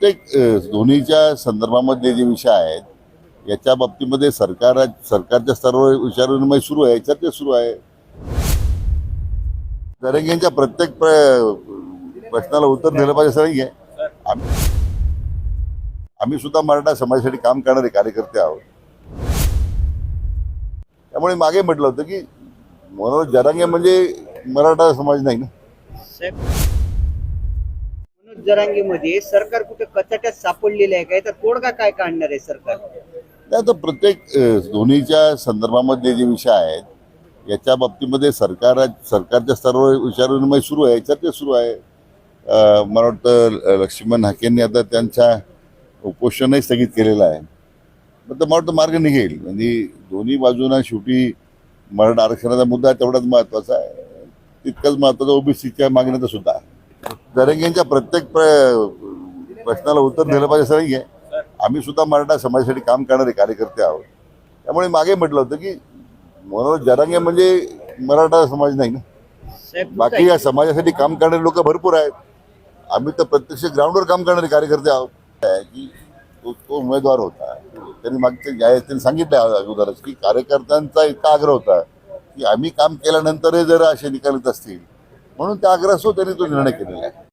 प्रत्येक दोन्हीच्या संदर्भामध्ये जे विषय आहेत याच्या बाबतीमध्ये सरकार सरकारच्या स्तरावर विचारविनिमय सुरू आहे चर्चा सुरू आहे. जरंगेंच्या प्रत्येक प्र- प्रश्नाला उत्तर दिलं पाहिजे असं आम्ही आम्ही सुद्धा मराठा समाजासाठी काम करणारे कार्यकर्ते आहोत. त्यामुळे मागे म्हटलं होतं की मनोज जरांगे म्हणजे मराठा समाज नाही ना? जरांगीमध्ये सरकार कुठे कचाट्यात सापडलेले आहे काय? तर तोडगा काय काढणार आहे सरकार? आता प्रत्येक दोन्हीच्या संदर्भामध्ये जे विषय आहेत याच्या बाबतीमध्ये सरकार सरकारच्या स्तरावर विचारविनिमय सुरू आहे चर्चा सुरू आहे. मला वाटतं लक्ष्मण हाकेंनी आता त्यांच्या उपोषणही स्थगित केलेलं आहे. मग तर मला वाटतं मार्ग निघेल. म्हणजे दोन्ही बाजूंना शेवटी मराठा आरक्षणाचा मुद्दा तेवढाच महत्त्वाचा आहे. तितकंच महत्त्वाचा ओबीसीच्या मागण्याचा सुद्धा. आहे जरंगेंच्या प्रत्येक प्र- प्रश्नाला उत्तर दिलं पाहिजे असं नाही आहे आम्ही सुद्धा मराठा समाजासाठी काम करणारे कार्यकर्ते आहोत. त्यामुळे मागे म्हटलं होतं की मनोज जरांगे म्हणजे मराठा समाज नाही ना. बाकी या समाजासाठी काम करणारे लोक भरपूर आहेत. आम्ही तर प्रत्यक्ष ग्राउंडवर काम करणारे कार्यकर्ते आहोत. आहे की तो तो उमेदवार होता. त्यांनी मागच्या ज्या त्यांनी सांगितलं अगोदरच की कार्यकर्त्यांचा इतका आग्रह होता की आम्ही काम केल्यानंतरही जर असे निकाल येत असतील. म्हणून त्या आग्रहासह त्यांनी तो निर्णय केलेला आहे.